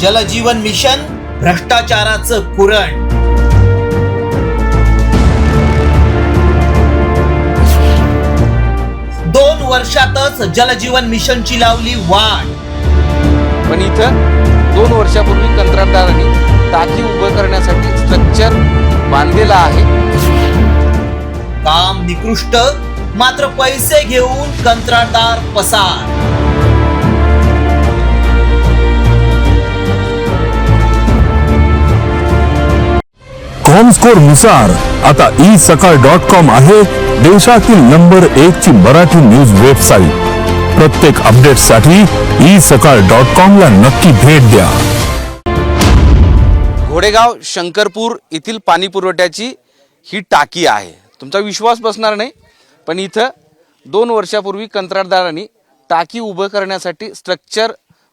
जलजीवन mission भ्रष्टाचाराचं कुरण. दोन वर्षातच जलजीवन मिशनची लावली वाट पण इथं दोन वर्षापूर्वी कंत्राटदारांनी टाकी उभं करण्यासाठी स्ट्रक्चर बांधलेलं आहे. काम निकृष्ट मात्र पैसे घेऊन कंत्राटदार पसार. कॉमस्कोरनुसार आता ई सकाळ डॉट कॉम आहे देशातील नंबर एक ची मराठी न्यूज वेबसाईट प्रत्येक अपडेटसाठी ई सकाळ डॉट कॉम ला नक्की भेट द्या. घोडेगाव शंकरपूर येथील पाणी पुरवठ्याची ही टाकी आहे. तुमचा विश्वास बसणार नाही पण इथं दोन वर्षापूर्वी कंत्राटदारांनी टाकी उभं करण्यासाठी स्ट्रक्चर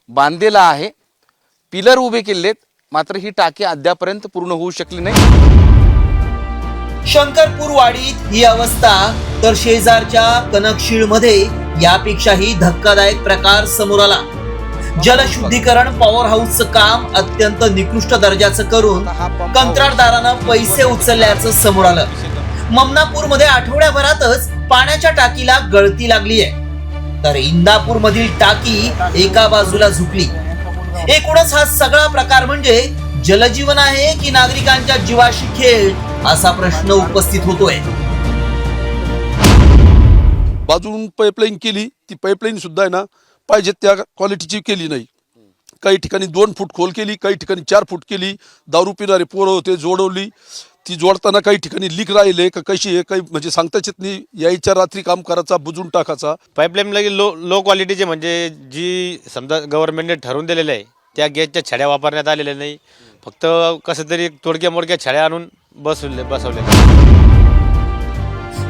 बांधलेलं आहे. पिलर उभे केलेत मात्र ही टाकी अद्यापर्यंत पूर्ण होऊ शकली नाही. शंकरपूर वाडीत ही अवस्था तर शेजारच्या कनकशीळमध्ये यापेक्षाही धक्कादायक प्रकार समोर आला. जलशुद्धीकरण पॉवर हाऊसचं काम अत्यंत निकृष्ट दर्जाचं करून कंत्राटदारानं पैसे उचलल्याचं समोर आलं. ममनापूरमध्ये आठवड्याभरातच पाण्याच्या टाकीला गळती लागली आहे तर इंदापूर मधील टाकी एका बाजूला झुकली. एकूणच हा सगळा प्रकार म्हणजे जलजीवन आहे की नागरिकांच्या जीवाशी खेळ असा प्रश्न उपस्थित होतोय. बाजून पाईपलाईन केली ती पाईपलाईन सुद्धा आहे ना पाहिजे त्या क्वालिटीची केली नाही. काही ठिकाणी दोन फूट खोल केली काही ठिकाणी चार फूट केली दारू पिणारे पोरं होते जोडवली. ती जोडताना काही ठिकाणी लीक राहिले का कशी आहे काही म्हणजे सांगताच येत नाही. यायच्या रात्री काम करायचा बुजून टाकायचा. पाईपलाईन लगे लो लो क्वालिटीचे म्हणजे जी समजा गव्हर्नमेंटने ठरवून दिलेलं आहे त्या गॅसच्या छड्या वापरण्यात आलेल्या नाही. फक्त कसं तरी तोडक्या मोडक्या छड्या आणून बसवले बसवले.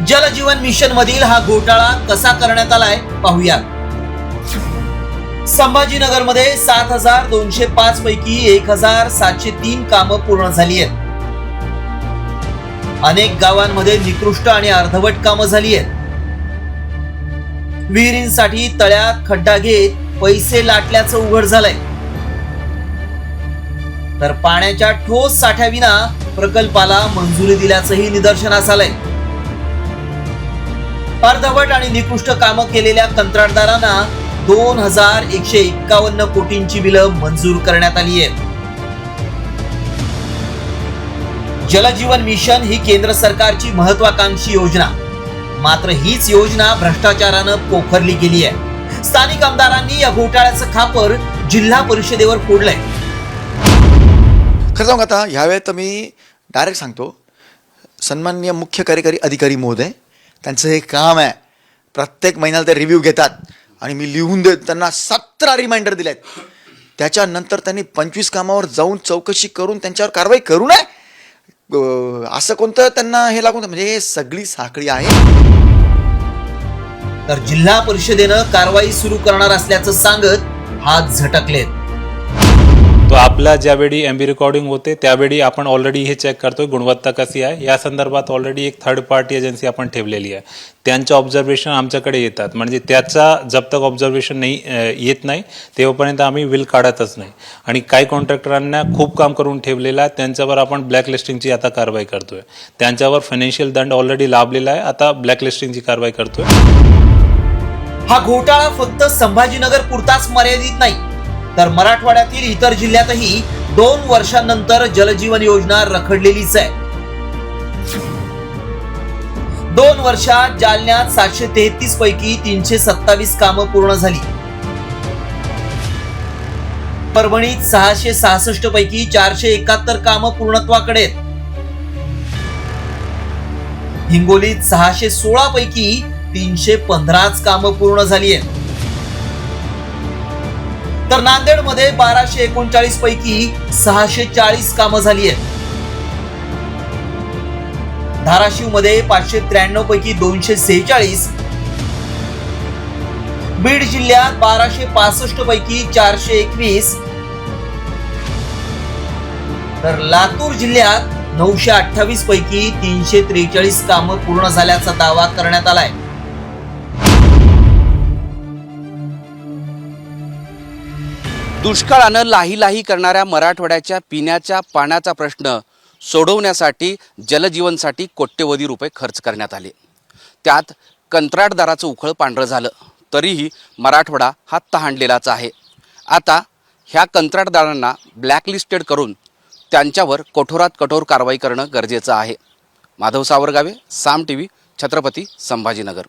जलजीवन मिशन मधील हा घोटाळा कसा करण्यात आलाय पाहूया संभाजीनगरमध्ये सात हजार दोनशे पाच पैकी एक हजार सातशे तीन कामं पूर्ण झाली आहेत. अनेक गावांमध्ये निकृष्ट आणि अर्धवट कामं झाली आहेत. विहिरींसाठी तळ्यात खड्डा घेत पैसे लाटल्याचं उघड झालंय. तर पाण्याच्या ठोस साठ्याविना प्रकल्पाला मंजुरी दिल्याचंही निदर्शनास आलंय. अर्धवट आणि निकृष्ट कामं केलेल्या कंत्राटदारांना दोन हजार एकशे एक्कावन्न कोटींची बिलं मंजूर करण्यात आली आहेत. जलजीवन मिशन ही केंद्र सरकारची महत्वाकांक्षी योजना. मात्र हीच योजना भ्रष्टाचारानं पोखरली गेली आहे. स्थानिक आमदारांनी या घोटाळ्याचं खापर जिल्हा परिषदेवर फोडलंय. खरं सांग आता ह्यावेळेत तर मी डायरेक्ट सांगतो. सन्माननीय मुख्य कार्यकारी अधिकारी महोदय त्यांचं हे काम आहे. प्रत्येक महिन्याला ते रिव्ह्यू घेतात. आणि मी लिहून देत त्यांना सतरा रिमाइंडर दिले आहेत त्याच्यानंतर त्यांनी पंचवीस कामावर जाऊन चौकशी करून त्यांच्यावर कारवाई करू नये. असं कोणतं त्यांना हे लागून म्हणजे हे सगळी साखळी आहे? तर जिल्हा परिषदेनं कारवाई सुरू करणार असल्याचं सांगत हात झटकलेत. तो आपला ज्यावेळी एम बी रेकॉर्डिंग होते त्यावेळी आपण ऑलरेडी हे चेक करतो गुणवत्ता कशी आहे. या संदर्भात ऑलरेडी एक थर्ड पार्टी एजन्सी आपण ठेवलेली आहे. त्यांचं ऑब्झर्वेशन आमच्याकडे येतात. म्हणजे त्याचा जब तक ऑब्झर्वेशन नाही येत नाही. तेव्हापर्यंत आम्ही विल काढतच नाही. आणि काही कॉन्ट्रॅक्टरांना खूप काम करून ठेवलेलं आहे. त्यांच्यावर आपण ब्लॅकलिस्टिंगची आता कारवाई करतोय. त्यांच्यावर फायनान्शियल दंड ऑलरेडी लाभलेला आहे. आता ब्लॅकलिस्टिंगची कारवाई करतोय. हा घोटाळा फक्त संभाजीनगर पुरताच मर्यादित नाही. तर मराठवाड्यातील इतर जिल्ह्यातही दोन वर्षांनंतर जलजीवन योजना रखडलेलीच आहे. दोन वर्षात जालन्यात सातशे तेहतीस पैकी तीनशे सत्तावीस कामं पूर्ण झाली. परभणीत सहाशे सहासष्ट पैकी चारशे एकाहत्तर कामं पूर्णत्वाकडे आहेत. हिंगोलीत सहाशे सोळा पैकी तीनशे पंधराच कामं पूर्ण झाली आहेत. तर नांदेडमध्ये बाराशे एकोणचाळीस पैकी सहाशे चाळीस कामं झाली आहेत. धाराशिवमध्ये पाचशे त्र्याण्णव पैकी दोनशे सेहेचाळीस. बीड जिल्ह्यात बाराशे पासष्ट पैकी चारशे एकवीस. तर लातूर जिल्ह्यात नऊशे अठ्ठावीस पैकी तीनशे त्रेचाळीस कामं पूर्ण झाल्याचा दावा करण्यात आलाय. दुष्काळानं लाही लाही करणाऱ्या मराठवाड्याच्या पिण्याच्या पाण्याचा प्रश्न सोडवण्यासाठी जलजीवनसाठी कोट्यवधी रुपये खर्च करण्यात आले. त्यात कंत्राटदाराचं उखळ पांढरं झालं. तरीही मराठवाडा हा तहानलेलाच आहे. आता ह्या कंत्राटदारांना ब्लॅकलिस्टेड करून त्यांच्यावर कठोरात कठोर कारवाई करणं गरजेचं आहे. Madhav Savargave Saam T V Chhatrapati Sambhajinagar.